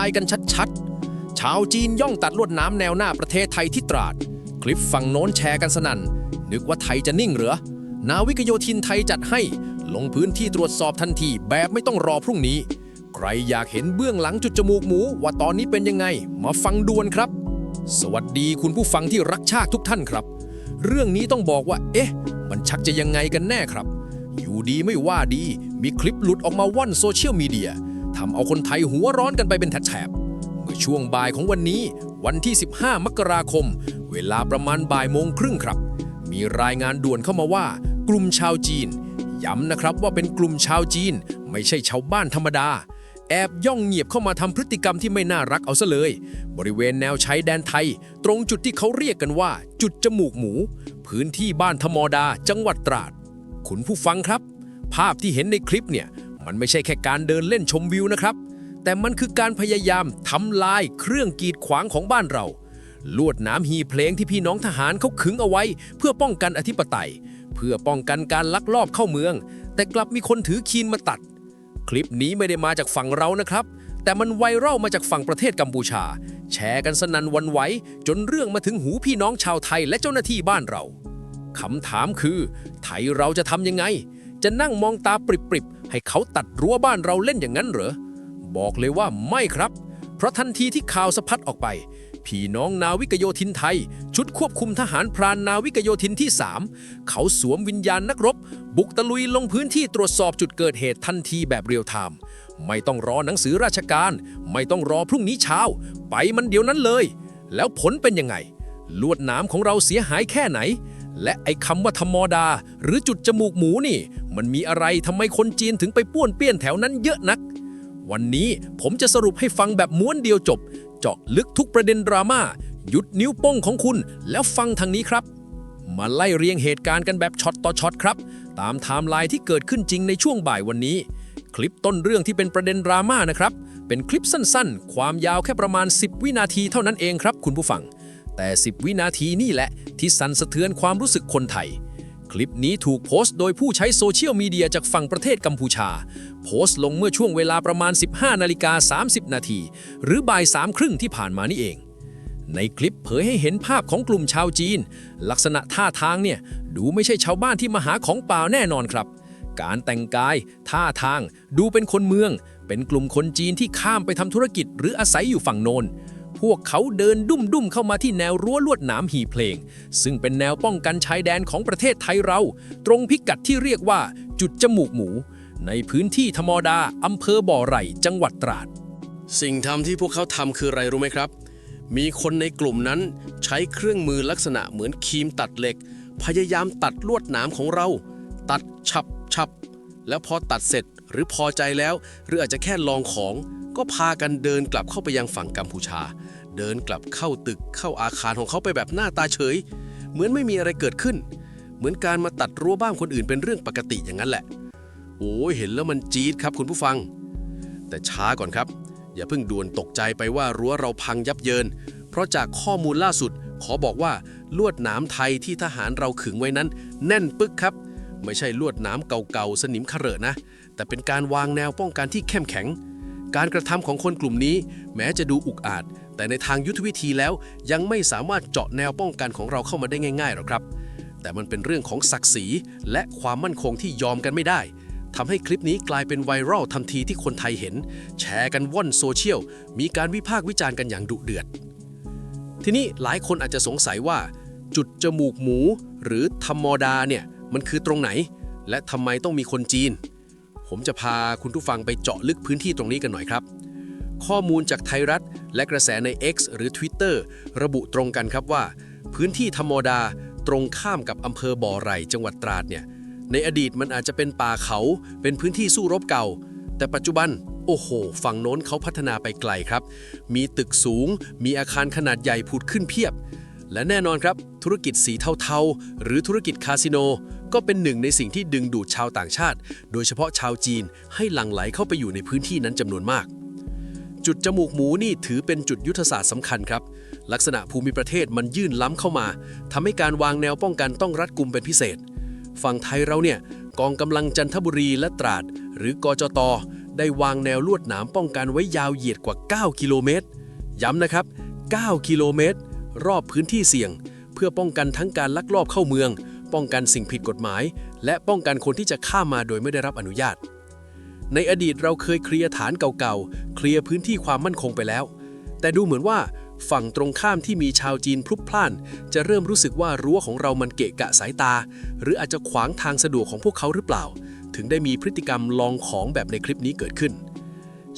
ายกันชัดๆ ชาวจีนย่องตัดลวดน้ำแนวหน้าประเทศไทยที่ตราด คลิปฝั่งโน้นแชร์กันสนั่น นึกว่าไทยจะนิ่งเหรอ นาวิกโยธินไทยจัดให้ ลงพื้นที่ตรวจสอบทันทีแบบไม่ต้องรอพรุ่งนี้ ใครอยากเห็นเบื้องหลังจุดจมูกหมูว่าตอนนี้เป็นยังไง มาฟังด่วนครับ สวัสดีคุณผู้ฟังที่รักชาติทุกท่านครับ เรื่องนี้ต้องบอกว่า เอ๊ะ มันชักจะยังไงกันแน่ครับ อยู่ดีไม่ว่าดี มีคลิปหลุดออกมาว่อนโซเชียลมีเดียำเอาคนไทยหัวร้อนกันไปเป็นแถบเมื่อช่วงบ่ายของวันนี้ วันที่ 15 มกราคม เวลาประมาณบ่ายโมงครึ่งครับ มีรายงานด่วนเข้ามาว่า กลุ่มชาวจีน ย้ำนะครับว่าเป็นกลุ่มชาวจีน ไม่ใช่ชาวบ้านธรรมดา แอบย่องเงียบเข้ามาทำพฤติกรรมที่ไม่น่ารักเอาซะเลย บริเวณแนวชายแดนไทย ตรงจุดที่เขาเรียกกันว่า จุดจมูกหมู พื้นที่บ้านธมดา จังหวัดตราด คุณผู้ฟังครับ ภาพที่เห็นในคลิปเนี่ย มันไม่ใช่แค่การเดินเล่นชมวิวนะครับ แต่มันคือการพยายามทำลายเครื่องกีดขวางของบ้านเรา ลวดหน้ำหีเพลงที่พี่น้องทหารเขาขึงเอาไว้ เพื่อป้องกันอธิปไตย เพื่อป้องกันการลักลอบเข้าเมือง แต่กลับมีคนถือคีนมาตัด คลิปนี้ไม่ได้มาจากฝั่งเรานะครับ แต่มันไวรัลมาจากฝั่งประเทศกัมพูชา แชร์กันสนันวันไหวจนเรื่องมาถึงหูพี่น้องชาวไทยและเจ้าหน้าที่บ้านเราคำถามคือ ไทยเราจะทำยังไง จะนั่งมองตาปริบ ให้เขาตัดรั้วบ้านเราเล่นอย่างนั้นเหรอ บอกเลยว่าไม่ครับ เพราะทันทีที่ข่าวสะพัดออกไป พี่น้องนาวิกโยธินไทย ชุดควบคุมทหารพรานนาวิกโยธินที่ 3 เขาสวมวิญญาณนักรบ บุกตะลุยลงพื้นที่ตรวจสอบจุดเกิดเหตุทันทีแบบเรียลไทม์ไม่ต้องรอหนังสือราชการ ไม่ต้องรอพรุ่งนี้เช้า ไปมันเดี๋ยวนั้นเลย แล้วผลเป็นยังไง ลวดน้ำของเราเสียหายแค่ไหน และไอ้คำว่าธรรมดา หรือจุดจมูกหมูนี่ มันมีอะไรทำไมคนจีนถึงไปป้วนเปี้ยนแถวนั้นเยอะนัก วันนี้ผมจะสรุปให้ฟังแบบม้วนเดียวจบ เจาะลึกทุกประเด็นดราม่าหยุดนิ้วโป้งของคุณ แล้วฟังทางนี้ครับ มาไล่เรียงเหตุการณ์กันแบบช็อตต่อช็อตครับ ตามไทม์ไลน์ที่เกิดขึ้นจริงในช่วงบ่ายวันนี้ คลิปต้นเรื่องที่เป็นประเด็นดราม่านะครับเป็นคลิปสั้นๆ ความยาวแค่ประมาณ 10 วินาทีเท่านั้นเองครับ คุณผู้ฟัง แต่ 10 วินาทีนี่แหละ ที่สั่นสะเทือนความรู้สึกคนไทย คลิปนี้ถูกโพสต์โดยผู้ใช้โซเชียลมีเดียจากฝั่งประเทศกัมพูชา โพสต์ลงเมื่อช่วงเวลาประมาณ 15นาฬิกา30 นาที หรือบ่ายสามครึ่งที่ผ่านมานี่เอง ในคลิปเผยให้เห็นภาพของกลุ่มชาวจีน ลักษณะท่าทางเนี่ย ดูไม่ใช่ชาวบ้านที่มาหาของป่าแน่นอนครับ การแต่งกาย ท่าทาง ดูเป็นคนเมือง เป็นกลุ่มคนจีนที่ข้ามไปทำธุรกิจ หรืออาศัยอยู่ฝั่งโนน พวกเขาเดินดุ่มดุมเข้ามาที่แนวรั้วลวดหนามหีเพลง ซึ่งเป็นแนวป้องกันชายแดนของประเทศไทยเรา ตรงพิกัดที่เรียกว่า จุดจมูกหมู ในพื้นที่ธรรมดาอำเภอบ่อไร่จังหวัดตราด สิ่งทำที่พวกเขาทำคืออะไรรู้ไหมครับ มีคนในกลุ่มนั้นใช้เครื่องมือลักษณะเหมือนครีมตัดเหล็ก พยายามตัดลวดหนามของเรา ตัดฉับฉับแล้วพอตัดเสร็จหรือพอใจแล้ว หรืออาจจะแค่ลองของ ก็พากันเดินกลับเข้าไปยังฝั่งกัมพูชา เดินกลับเข้าตึกเข้าอาคารของเขาไปแบบหน้าตาเฉย เหมือนไม่มีอะไรเกิดขึ้น เหมือนการมาตัดรั้วบ้านคนอื่นเป็นเรื่องปกติอย่างนั้นแหละ โอ้ยเห็นแล้วมันจี๊ดครับคุณผู้ฟัง แต่ช้าก่อนครับ อย่าเพิ่งด่วนตกใจไปว่ารั้วเราพังยับเยิน เพราะจากข้อมูลล่าสุด ขอบอกว่าลวดหนามไทยที่ทหารเราขึงไว้นั้น แน่นปึกครับ ไม่ใช่ลวดหนามเก่าๆสนิมขเรอะนะ แต่เป็นการวางแนวป้องกันที่เข้มแข็ง การกระทำของคนกลุ่มนี้ แม้จะดูอุกอาจ แต่ในทางยุทธวิธีแล้วยังไม่สามารถเจาะแนวป้องกันของเราเข้ามาได้ง่ายๆหรอกครับ แต่มันเป็นเรื่องของศักดิ์ศรีและความมั่นคงที่ยอมกันไม่ได้ทำให้คลิปนี้กลายเป็นไวรัลทันทีที่คนไทยเห็น แชร์กันว่อนโซเชียล มีการวิพากษ์วิจารณ์กันอย่างดุเดือด ทีนี้หลายคนอาจจะสงสัยว่า จุดจมูกหมู หรือธรรมดาเนี่ยมันคือตรงไหน และทำไมต้องมีคนจีน ผมจะพาคุณผู้ฟังไปเจาะลึกพื้นที่ตรงนี้กันหน่อยครับ ข้อมูลจากไทยรัฐ และกระแสใน X หรือ Twitter ระบุตรงกันครับว่า พื้นที่ธรรมดาตรงข้ามกับอำเภอบ่อไร่จังหวัดตราดเนี่ยในอดีตมันอาจจะเป็นป่าเขา เป็นพื้นที่สู้รบเก่า แต่ปัจจุบัน โอ้โห ฝั่งโน้นเขาพัฒนาไปไกลครับ มีตึกสูง มีอาคารขนาดใหญ่ผุดขึ้นเพียบ และแน่นอนครับ ธุรกิจสีเทาๆ หรือธุรกิจคาสิโน ก็เป็นหนึ่งในสิ่งที่ดึงดูดชาวต่างชาติ โดยเฉพาะชาวจีนให้หลั่งไหลเข้าไปอยู่ในพื้นที่นั้นจำนวนมาก จุดจมูกหมูนี่ถือเป็นจุดยุทธศาสตร์สำคัญครับ ลักษณะภูมิประเทศมันยื่นล้ำเข้ามาทำให้การวางแนวป้องกันต้องรัดกุมเป็นพิเศษ ฝั่งไทยเราเนี่ยกองกำลังจันทบุรีและตราด หรือกจต ได้วางแนวลวดหนามป้องกันไว้ยาวเหยียดกว่า 9 กิโลเมตร ย้ำนะครับ 9 กิโลเมตร รอบพื้นที่เสี่ยง เพื่อป้องกันทั้งการลักลอบเข้าเมือง ป้องกันสิ่งผิดกฎหมาย และป้องกันคนที่จะข้ามมาโดยไม่ได้รับอนุญาต ในอดีตเราเคยเคลียร์ฐานเก่าๆ เคลียร์พื้นที่ความมั่นคงไปแล้ว แต่ดูเหมือนว่าฝั่งตรงข้ามที่มีชาวจีนพลุกพล่าน จะเริ่มรู้สึกว่ารั้วของเรามันเกะกะสายตา หรืออาจจะขวางทางสะดวกของพวกเขาหรือเปล่า ถึงได้มีพฤติกรรมลองของแบบในคลิปนี้เกิดขึ้น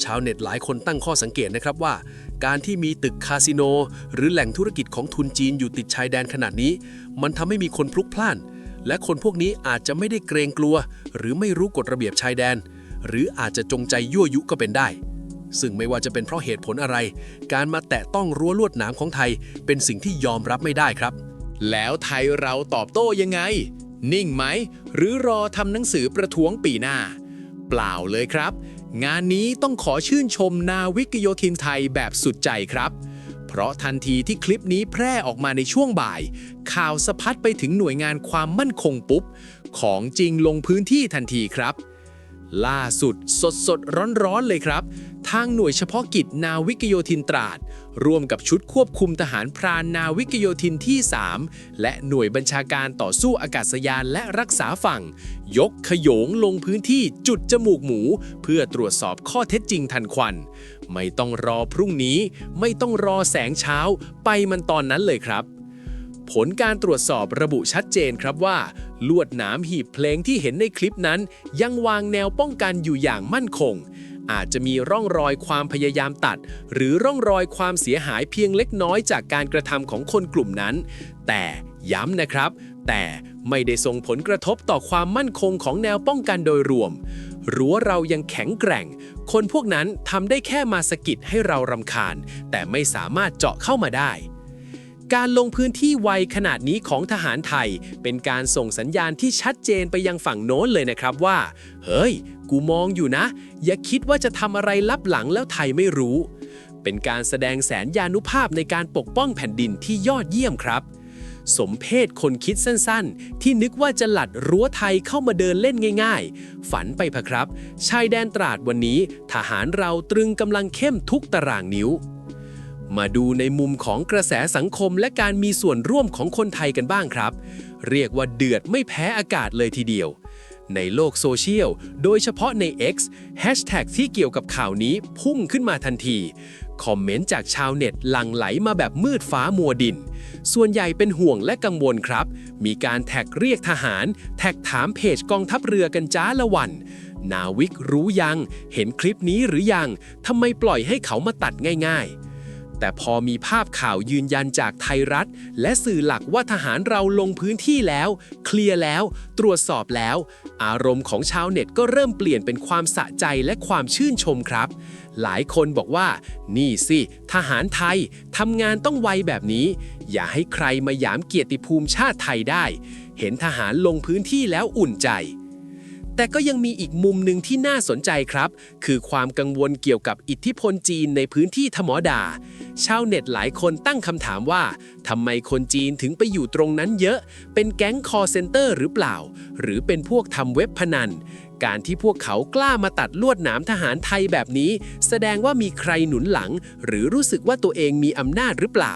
ชาวเน็ตหลายคนตั้งข้อสังเกตนะครับว่า การที่มีตึกคาสิโน หรือแหล่งธุรกิจของทุนจีนอยู่ติดชายแดนขนาดนี้ มันทำให้มีคนพลุกพล่าน และคนพวกนี้อาจจะไม่ได้เกรงกลัว หรือไม่รู้กฎระเบียบชายแดน หรืออาจจะจงใจยั่วยุก็เป็นได้ ซึ่งไม่ว่าจะเป็นเพราะเหตุผลอะไร การมาแตะต้องรั้วลวดหนามของไทย เป็นสิ่งที่ยอมรับไม่ได้ครับ แล้วไทยเราตอบโต้ยังไง นิ่งไหม หรือรอทำหนังสือประท้วงปีหน้า เปล่าเลยครับ งานนี้ต้องขอชื่นชมนาวิกโยธินไทยแบบสุดใจครับเพราะทันทีที่คลิปนี้แพร่ออกมาในช่วงบ่าย ข่าวสะพัดไปถึงหน่วยงานความมั่นคงปุ๊บ ของจริงลงพื้นที่ทันทีครับ ล่าสุดสดสดร้อนร้อนๆเลยครับ ทางหน่วยเฉพาะกิจนาวิกโยธินตราด ร่วมกับชุดควบคุมทหารพรานนาวิกโยธินที่ 3 และหน่วยบัญชาการต่อสู้อากาศยานและรักษาฝั่ง ยกขยงลงพื้นที่จุดจมูกหมู เพื่อตรวจสอบข้อเท็จจริงทันควัน ไม่ต้องรอพรุ่งนี้ ไม่ต้องรอแสงเช้า ไปมันตอนนั้นเลยครับ ผลการตรวจสอบระบุชัดเจนครับว่า ลวดหนามหีบเพลงที่เห็นในคลิปนั้น ยังวางแนวป้องกันอยู่อย่างมั่นคง อาจจะมีร่องรอยความพยายามตัด หรือร่องรอยความเสียหายเพียงเล็กน้อยจากการกระทำของคนกลุ่มนั้น แต่ย้ำนะครับ แต่ไม่ได้ส่งผลกระทบต่อความมั่นคงของแนวป้องกันโดยรวมรั้วเรายังแข็งแกร่ง คนพวกนั้นทำได้แค่มาสะกิดให้เรารำคาญ แต่ไม่สามารถเจาะเข้ามาได้ การลงพื้นที่ไวขนาดนี้ของทหารไทย เป็นการส่งสัญญาณที่ชัดเจนไปยังฝั่งโน้นเลยนะครับว่า เฮ้ย กูมองอยู่นะ อย่าคิดว่าจะทำอะไรลับหลังแล้วไทยไม่รู้ เป็นการแสดงแสนยานุภาพในการปกป้องแผ่นดินที่ยอดเยี่ยมครับ สมเพศคนคิดสั้นๆ ที่นึกว่าจะหลัดรั้วไทยเข้ามาเดินเล่นง่าย ๆ ฝันไปพะครับ ชายแดนตราดวันนี้ ทหารเราตรึงกำลังเข้มทุกตารางนิ้ว มาดูในมุมของกระแสสังคมและการมีส่วนร่วมของคนไทยกันบ้างครับ เรียกว่าเดือดไม่แพ้อากาศเลยทีเดียว ในโลกโซเชียล โดยเฉพาะใน X แฮชแท็กที่เกี่ยวกับข่าวนี้พุ่งขึ้นมาทันที คอมเมนต์จากชาวเน็ตหลั่งไหลมาแบบมืดฟ้ามัวดิน ส่วนใหญ่เป็นห่วงและกังวลครับ มีการแท็กเรียกทหาร แท็กถามเพจกองทัพเรือกันจ้าละวันนาวิกรู้ยัง เห็นคลิปนี้หรือยังทำไมปล่อยให้เขามาตัดง่าย ๆ แต่พอมีภาพข่าวยืนยันจากไทยรัฐ และสื่อหลักว่าทหารเราลงพื้นที่แล้ว เคลียร์แล้ว ตรวจสอบแล้ว อารมณ์ของชาวเน็ตก็เริ่มเปลี่ยนเป็นความสะใจและความชื่นชมครับ หลายคนบอกว่า นี่สิ ทหารไทยทำงานต้องไวแบบนี้ อย่าให้ใครมาหยามเกียรติภูมิชาติไทยได้ เห็นทหารลงพื้นที่แล้วอุ่นใจ แต่ก็ยังมีอีกมุมหนึ่งที่น่าสนใจครับ คือความกังวลเกี่ยวกับอิทธิพลจีนในพื้นที่ทมอดา ชาวเน็ตหลายคนตั้งคำถามว่าทำไมคนจีนถึงไปอยู่ตรงนั้นเยอะ เป็นแก๊งคอเซ็นเตอร์หรือเปล่า หรือเป็นพวกทำเว็บพนัน การที่พวกเขากล้ามาตัดลวดหนามทหารไทยแบบนี้ แสดงว่ามีใครหนุนหลัง หรือรู้สึกว่าตัวเองมีอำนาจหรือเปล่า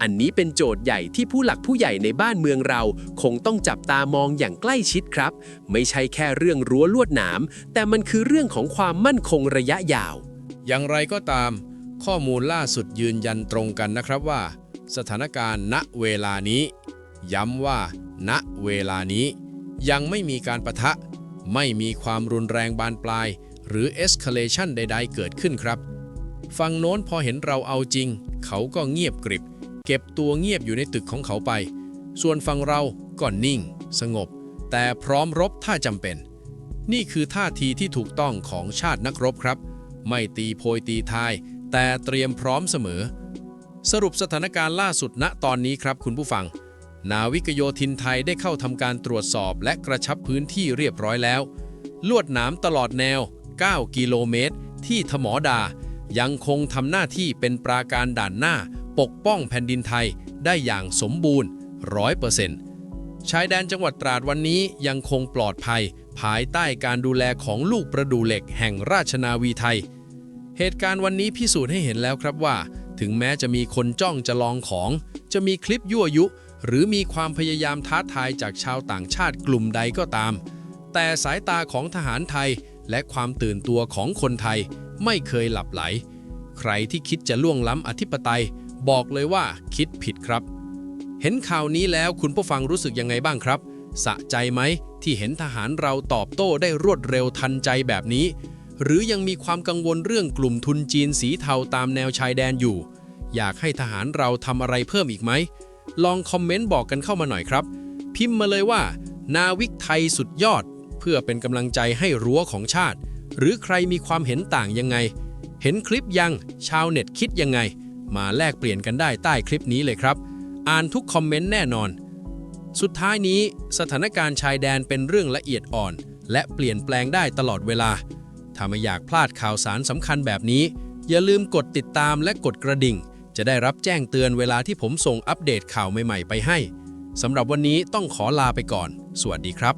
อันนี้เป็นโจทย์ใหญ่ที่ผู้หลักผู้ใหญ่ในบ้านเมืองเรา คงต้องจับตามองอย่างใกล้ชิดครับ ไม่ใช่แค่เรื่องรั้วลวดหนาม แต่มันคือเรื่องของความมั่นคงระยะยาว อย่างไรก็ตาม ข้อมูลล่าสุดยืนยันตรงกันนะครับว่า สถานการณ์ณเวลานี้ ย้ำว่า ณเวลานี้ ยังไม่มีการประทะ ไม่มีความรุนแรงบานปลาย หรือ escalation ใด ๆ เกิดขึ้นครับฝั่งโน้นพอเห็นเราเอาจริง เขาก็เงียบกริบ เก็บตัวเงียบอยู่ในตึกของเขาไป ส่วนฝั่งเราก็นิ่ง สงบ แต่พร้อมรบถ้าจำเป็น นี่คือท่าทีที่ถูกต้องของชาตินักรบครับ ไม่ตีโพยตีทาย แต่เตรียมพร้อมเสมอ สรุปสถานการณ์ล่าสุดณตอนนี้ครับคุณผู้ฟัง นาวิกโยธินไทยได้เข้าทำการตรวจสอบและกระชับพื้นที่เรียบร้อยแล้ว ลวดหนามตลอดแนว 9 กิโลเมตร ที่ถมอดา ยังคงทำหน้าที่เป็นปราการด่านหน้า ปกป้องแผ่นดินไทยได้อย่างสมบูรณ์100%ชายแดนจังหวัดตราดวันนี้ยังคงปลอดภัย ภายใต้การดูแลของลูกประดูเหล็กแห่งราชนาวีไทย เหตุการณ์วันนี้พิสูจน์ให้เห็นแล้วครับว่า ถึงแม้จะมีคนจ้องจะลองของ จะมีคลิปยั่วยุ หรือมีความพยายามท้าทายจากชาวต่างชาติกลุ่มใดก็ตาม แต่สายตาของทหารไทยและความตื่นตัวของคนไทย ไม่เคยหลับไหล ใครที่คิดจะล่วงล้ำอธิปไตย บอกเลยว่าคิดผิดครับ เห็นข่าวนี้แล้วคุณผู้ฟังรู้สึกยังไงบ้างครับ สะใจไหมที่เห็นทหารเราตอบโต้ได้รวดเร็วทันใจแบบนี้ หรือยังมีความกังวลเรื่องกลุ่มทุนจีนสีเทาตามแนวชายแดนอยู่ อยากให้ทหารเราทำอะไรเพิ่มอีกไหมลองคอมเมนต์บอกกันเข้ามาหน่อยครับ พิมพ์มาเลยว่า นาวิกไทยสุดยอด เพื่อเป็นกำลังใจให้รั้วของชาติ หรือใครมีความเห็นต่างยังไง เห็นคลิปยังชาวเน็ตคิดยังไง มาแลกเปลี่ยนกันได้ใต้คลิปนี้เลยครับ อ่านทุกคอมเมนต์แน่นอน สุดท้ายนี้สถานการณ์ชายแดนเป็นเรื่องละเอียดอ่อน และเปลี่ยนแปลงได้ตลอดเวลา ถ้าไม่อยากพลาดข่าวสารสำคัญแบบนี้ อย่าลืมกดติดตามและกดกระดิ่ง จะได้รับแจ้งเตือนเวลาที่ผมส่งอัปเดตข่าวใหม่ๆไปให้สำหรับวันนี้ต้องขอลาไปก่อน สวัสดีครับ